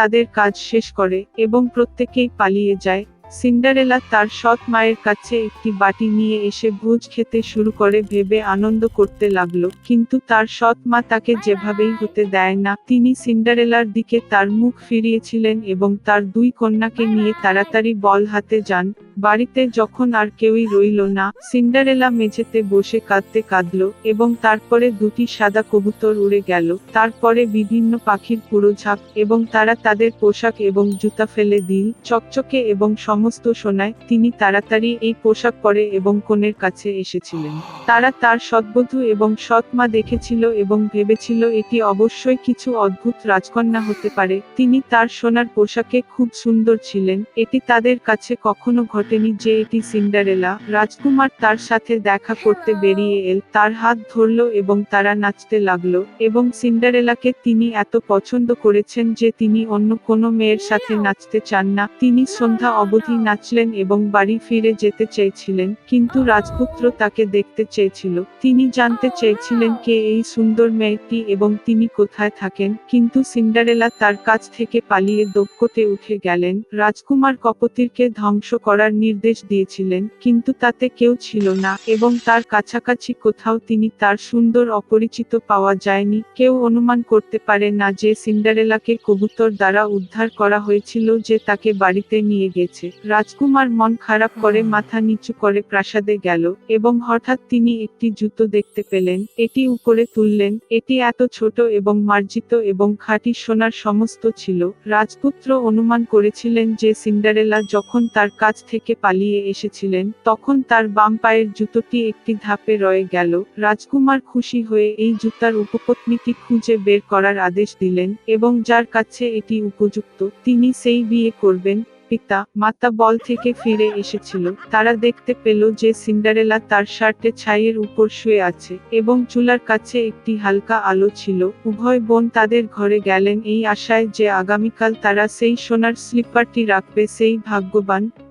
তাদের কাজ শেষ করে এবং প্রত্যেকেই পালিয়ে যায়। সিন্ডারেলা তার সৎ মায়ের কাছে একটি বাটি নিয়ে এসে ভোজ খেতে শুরু করে, ভেবে আনন্দ করতে লাগল। কিন্তু তার সৎ মা তাকে যেভাবেই হতে দেয় না, তিনি সিন্ডারেলার দিকে তার মুখ ফিরিয়েছিলেন এবং তার দুই কন্যাকে নিয়ে তাড়াতাড়ি বল হাতে যান। বাড়িতে যখন আর কেউই রইল না, সিন্ডারেলা মেঝেতে বসে কাঁদতে কাঁদলো এবং তারপরে দুটি সাদা কবুতর উড়ে গেল। তারপরে বিভিন্ন পাখির পুরো ঝাঁক এবং তারা তাদের পোশাক এবং জুতা ফেলে দিল। চকচকে এবং সমস্ত সোনায় তিনি তাড়াতাড়ি এই পোশাক পরে এবং কনের কাছে এসেছিলেন। তারা তার সৎবধূ এবং সৎ মা দেখেছিল এবং ভেবেছিল এটি অবশ্যই কিছু অদ্ভুত রাজকন্যা হতে পারে। তিনি তার সোনার পোশাকে খুব সুন্দর ছিলেন। এটি তাদের কাছে কখনো ঘটেনি যে এটি সিন্ডারেলা। রাজকুমার তার সাথে দেখা করতে বেরিয়ে এল, তার হাত ধরলো এবং তারা নাচতে লাগল এবং সিন্ডারেলাকে তিনি এত পছন্দ করেছেন যে তিনি অন্য কোনো মেয়ের সাথে নাচতে চান না। তিনি সন্ধ্যা অবধি নাচলেন এবং বাড়ি ফিরে যেতে চেয়েছিলেন, কিন্তু রাজপুত্র তাকে দেখতে চেয়েছিল। তিনি জানতে চেয়েছিলেন কে এই সুন্দর মেয়েটি এবং তিনি কোথায় থাকেন, কিন্তু সিন্ডারেলা তার কাছ থেকে পালিয়ে দক্ষতে উঠে গেলেন। রাজকুমার কপতিরকে ধ্বংস করার নির্দেশ দিয়েছিলেন, কিন্তু তাতে কেউ ছিল না এবং তার কাছাকাছি কোথাও তিনি তার সুন্দর অপরিচিত পাওয়া যায়নি। কেউ অনুমান করতে পারে না যে সিন্ডারেলাকে কবুতর দ্বারা উদ্ধার করা হয়েছিল যে তাকে বাড়িতে নিয়ে গেছে। রাজকুমার মন খারাপ করে মাথা নিচু করে প্রাসাদে গেল এবং হঠাৎ তিনি একটি জুতো দেখতে পেলেন। এটি উপরে তুললেন। এটি এত ছোট এবং মার্জিত এবং খাঁটি সোনার সমস্ত ছিল। রাজপুত্র অনুমান করেছিলেন যে সিন্ডারেলা যখন তার কাছ থেকে পালিয়ে এসেছিলেন তখন তার বাম পায়ের জুতোটি একটি ধাপে রয়ে গেল। রাজকুমার খুশি হয়ে এই জুতার উপপত্নীটি খুঁজে বের করার আদেশ দিলেন এবং যার কাছে এটি উপযুক্ত তিনি সেই বিয়ে করবেন। পিতা, মাতা বল থেকে ফিরে এসেছিল। তারা দেখতে পেল যে সিন্ডারেলা তার শার্টে ছাইয়ের উপর শুয়ে আছে এবং চুলার কাছে একটি হালকা আলো ছিল। উভয় বোন তাদের ঘরে গেলেন এই আশায় যে আগামীকাল তারা সেই সোনার স্লিপারটি রাখবে, সেই ভাগ্যবান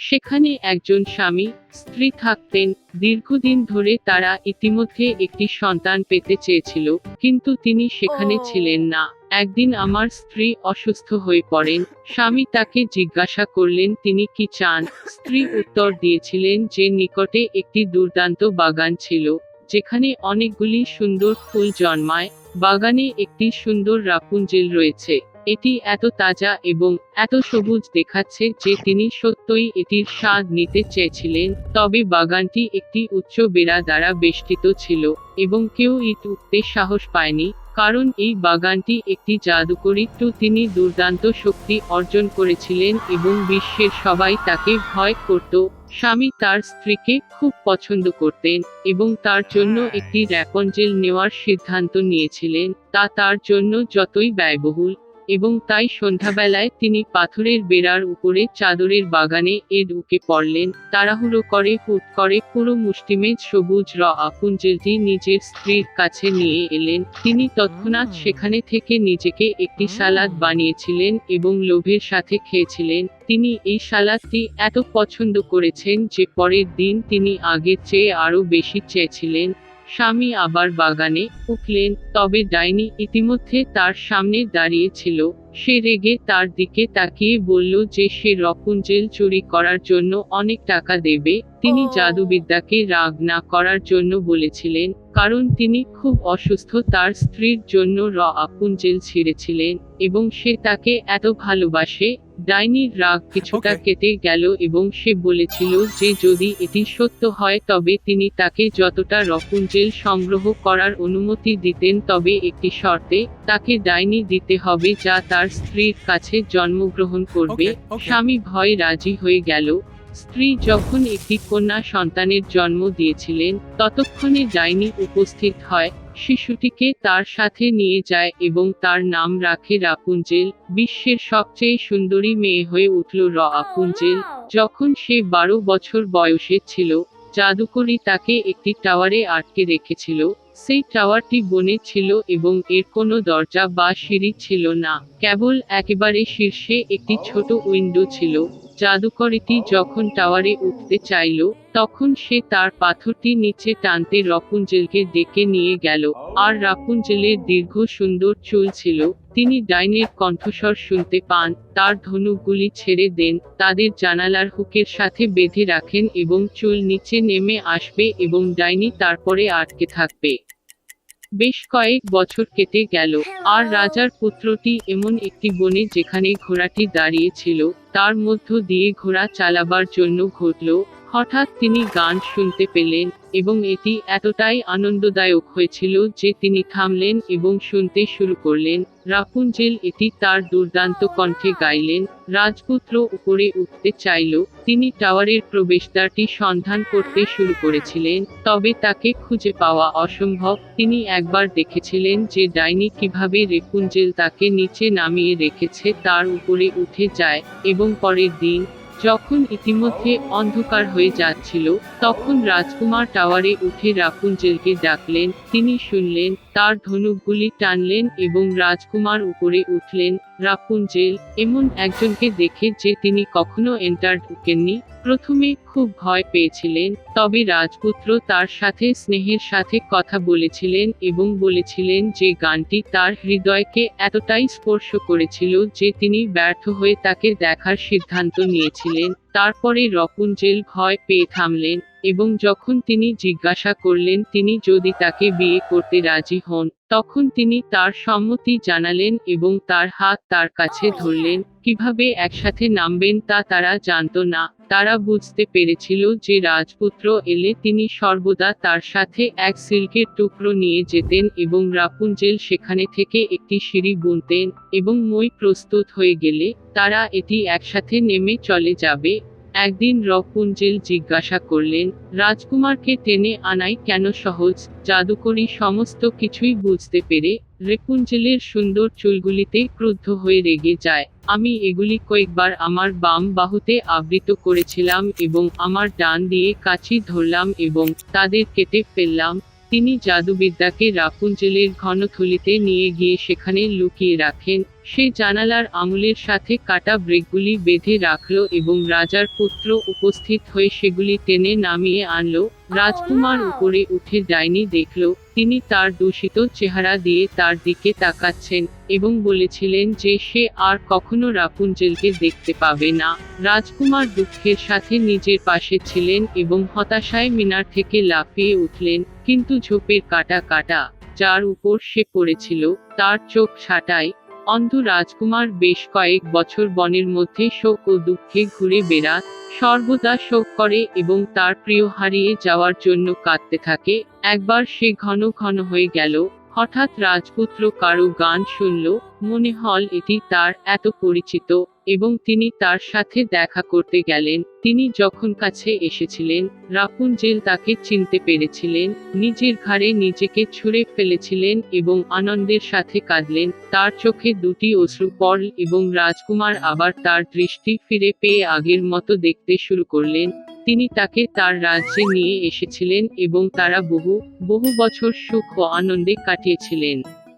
সেখানে একজন স্বামী স্ত্রী থাকতেন দীর্ঘদিন ধরে তারা ইতিমধ্যে একটি সন্তান পেতে চেয়েছিল কিন্তু তিনি সেখানে ছিলেন না। একদিন আমার স্ত্রী অসুস্থ হয়ে পড়েন স্বামী তাকে জিজ্ঞাসা করলেন তিনি কি চান? স্ত্রী উত্তর দিয়েছিলেন যে নিকটে একটি দুর্দান্ত বাগান ছিল যেখানে অনেকগুলি সুন্দর ফুল জন্মায় বাগানে একটি সুন্দর রাপুঞ্জেল রয়েছে। এটি এত তাজা এবং এত সবুজ দেখাচ্ছে যে তিনি সত্যই এটির স্বাদ নিতে চেয়েছিলেন, তবে বাগানটি একটি উচ্চ বেড়া দ্বারা বেষ্টিত ছিল এবং কেউ ইট উঠতে সাহস পায়নি, কারণ এই বাগানটি একটি জাদুকরী তিনি দুর্দান্ত শক্তি অর্জন করেছিলেন এবং বিশ্বের সবাই তাকে ভয় করত। স্বামী তার স্ত্রীকে খুব পছন্দ করতেন এবং তার জন্য একটি র্যাপঞ্জেল নেওয়ার সিদ্ধান্ত নিয়েছিলেন, তা তার জন্য যতই ব্যয়বহুল। এবং তাই সন্ধ্যাবেলায় তিনি পাথরের বেড়ার উপরে চাদরের বাগানে এ ঢুকে পড়লেন তাড়াহুড়ো করে হুট করে পুরো মুষ্টিমেজ সবুজ র আপুঞ্জেলটি নিজের স্ত্রীর কাছে নিয়ে এলেন। তিনি তৎক্ষণাৎ সেখানে থেকে নিজেকে একটি সালাদ বানিয়েছিলেন এবং লোভের সাথে খেয়েছিলেন। তিনি এই সালাদটি এত পছন্দ করেছেন যে পরের দিন তিনি আগের চেয়ে আরও বেশি চেয়েছিলেন। স্বামী আবার বাগানে উঠলেন তবে ডাইনি ইতিমধ্যে তার সামনে দাঁড়িয়েছিল। সে রেগে তার দিকে তাকিয়ে বলল যে সে রপুঞ্জেল চুরি করার জন্য অনেক টাকা দেবে। তিনি। জাদুবিদ্যাকে রাগ না করার জন্য বলেছিলেন কারণ তিনি খুব অসুস্থ। তার স্ত্রীর জন্য র আপুঞ্জেল ছিঁড়েছিলেন এবং সে তাকে এত ভালোবাসে। ডাইনির রাগ কিছুটা কেটে গেল এবং সে বলেছিল যে যদি এটি সত্য হয় তবে তিনি তাকে যতটা রপুঞ্জেল সংগ্রহ করার অনুমতি দিতেন তবে একটি শর্তে তাকে ডাইনি দিতে হবে যা তার স্ত্রীর কাছে জন্মগ্রহণ করবে. স্বামী ভয় রাজি হয়ে গেল। স্ত্রী যখন একটি কন্যা সন্তানের জন্ম দিয়েছিলেন ততক্ষণে ডাইনি উপস্থিত হয়। শিশুটিকে তার সাথে নিয়ে যায় এবং তার নাম রাখে রাপুঞ্জেল বিশ্বের সবচেয়ে সুন্দরী মেয়ে হয়ে উঠল র আপুঞ্জেল। যখন সে বারো বছর বয়সে ছিল জাদুকরি তাকে একটি টাওয়ারে আটকে রেখেছিল। সেই টাওয়ারটি বনে ছিল এবং এর কোনো দরজা বা সিঁড়ি ছিল না। কেবল একেবারে শীর্ষে একটি ছোট উইন্ডো ছিল। জাদুকরিটি যখন টাওয়ারে উঠতে চাইল, তখন সে তার পাথরটি নিচে টানতে রাপুঞ্জেলকে ডেকে নিয়ে গেল। আর রাপুঞ্জেলের দীর্ঘ সুন্দর চুল ছিল, তিনি ডাইনের কণ্ঠস্বর শুনতে পান, তার ধনুকগুলি ছেড়ে দেন, তাদের জানালার হুকের সাথে বেঁধে রাখেন এবং চুল নিচে নেমে আসবে এবং ডাইনি তারপরে আটকে থাকবে। বেশ কয়েক বছর কেটে গেল, আর রাজার পুত্রটি এমন একটি বনে যেখানে ঘোড়াটি দাঁড়িয়ে ছিল তার মধ্য দিয়ে ঘোড়া চালাবার জন্য ঘটল, হঠাৎ তিনি গান শুনতে পেলেন, এবং এটি এতটাই আনন্দদায়ক হয়েছিল যে তিনি থামলেন এবং শুনতে শুরু করলেন, রাপুঞ্জেল এটি তার দুর্দান্ত কণ্ঠে গাইলেন, রাজপুত্র উপরে উঠতে চাইল, তিনি টাওয়ারের প্রবেশদ্বারটি সন্ধান করতে শুরু করেছিলেন, তবে তাকে খুঁজে পাওয়া অসম্ভব, তিনি একবার দেখেছিলেন যে ডাইনি কীভাবে রেপুঞ্জেল তাকে নিচে নামিয়ে রেখেছে, তার উপরে উঠে যায়, এবং পরের দিন, যখন ইতিমধ্যে অন্ধকার হয়ে যাচ্ছিল, তখন রাজকুমার টাওয়ারে উঠে রাপুঞ্জেলকে ডাকলেন, তিনি শুনলেন, তার ধনুকগুলি টানলেন এবং রাজকুমার উপরে উঠলেন, রাপুঞ্জেল, এমন একজনকে দেখে যে তিনি কখনো এন্টার ঢুকেননি, প্রথমে খুব ভয় পেয়েছিলেন, তবে রাজপুত্র তার সাথে স্নেহের সাথে কথা বলেছিলেন এবং বলেছিলেন যে গানটি তার হৃদয়কে এতটাই স্পর্শ করেছিল যে তিনি ব্যর্থ হয়ে তাকে দেখার সিদ্ধান্ত নিয়েছিলেন। তারপরে রপুঞ্জেল ভয় পেয়ে থামলেন এবং যখন তিনি জিজ্ঞাসা করলেন তিনি যদি তাকে বিয়ে করতে রাজি হন, তখন তিনি তার সম্মতি জানালেন এবং তার হাত তার কাছে ধরলেন, কীভাবে একসাথে নামবেন তা তারা জানতো না। তারা বুঝতে পেরেছিল যে রাজপুত্র এলে তিনি সর্বদা তার সাথে এক সিল্কের টুকরো নিয়ে যেতেন এবং রাপুঞ্জেল সেখানে থেকে একটি সিঁড়ি বুনতেন এবং মই প্রস্তুত হয়ে গেলে তারা এটি একসাথে নেমে চলে যাবে একদিন রকুঞ্জেল জিজ্ঞাসা করলেন, রাজকুমারকে টেনে আনাই কেন সহজ, জাদুকরি সমস্ত কিছুই বুঝতে পেরে রেপুঞ্জেলের সুন্দর চুলগুলিতে ক্রুদ্ধ হয়ে রেগে যায়, আমি এগুলি কয়েকবার আমার বাম বাহুতে আবৃত করেছিলাম এবং আমার ডান দিয়ে কাছি ধরলাম এবং তাদের কেটে ফেললাম, তিনি জাদুবিদ্যাকে রাপুঞ্জেলের ঘনথলিতে নিয়ে গিয়ে সেখানে লুকিয়ে রাখেন সে জানালার আঙুলের সাথে কাটা ব্রেকগুলি বেঁধে রাখল এবং রাজার পুত্র উপস্থিত হয়ে সেগুলি টেনে নামিয়ে আনলো। রাজকুমার উপরে উঠে ডাইনি দেখল তিনি তার দূষিত চেহারা দিয়ে তার দিকে তাকাচ্ছেন এবং বলেছিলেন যে সে আর কখনো রাপুঞ্জেলকে দেখতে পাবে না। রাজকুমার দুঃখের সাথে নিজের পাশে ছিলেন এবং হতাশায় মিনার থেকে লাফিয়ে উঠলেন কিন্তু ঝোপের কাটা কাটা যার উপর সে পড়েছিল তার চোখ ছাটায় অন্ধ রাজকুমার বেশ কয়েক বছর বনের মধ্যে শোক ও দুঃখে ঘুরে বেড়াত সর্বদা শোক করে এবং তার প্রিয় হারিয়ে যাওয়ার জন্য কাঁদতে থাকে। একবার সে ঘন ঘন হয়ে গেল, হঠাৎ রাজপুত্র কারও গান শুনল মনে হল এটি তার এত পরিচিত, এবং তিনি তার সাথে দেখা করতে গেলেন। তিনি যখন কাছে এসেছিলেন রাপুঞ্জেল তাকে চিনতে পেরেছিলেন, নিজের ঘাড়ে নিজেকে ছুঁড়ে ফেলেছিলেন এবং আনন্দের সাথে কাঁদলেন। তার চোখে দুটি অশ্রু পড়ল এবং রাজকুমার আবার তার দৃষ্টি ফিরে পেয়ে আগের মতো দেখতে শুরু করলেন। তিনি তাকে তার রাজ্যে নিয়ে এসেছিলেন এবং তারা বহু বহু বছর সুখ ও আনন্দে কাটিয়েছিলেন।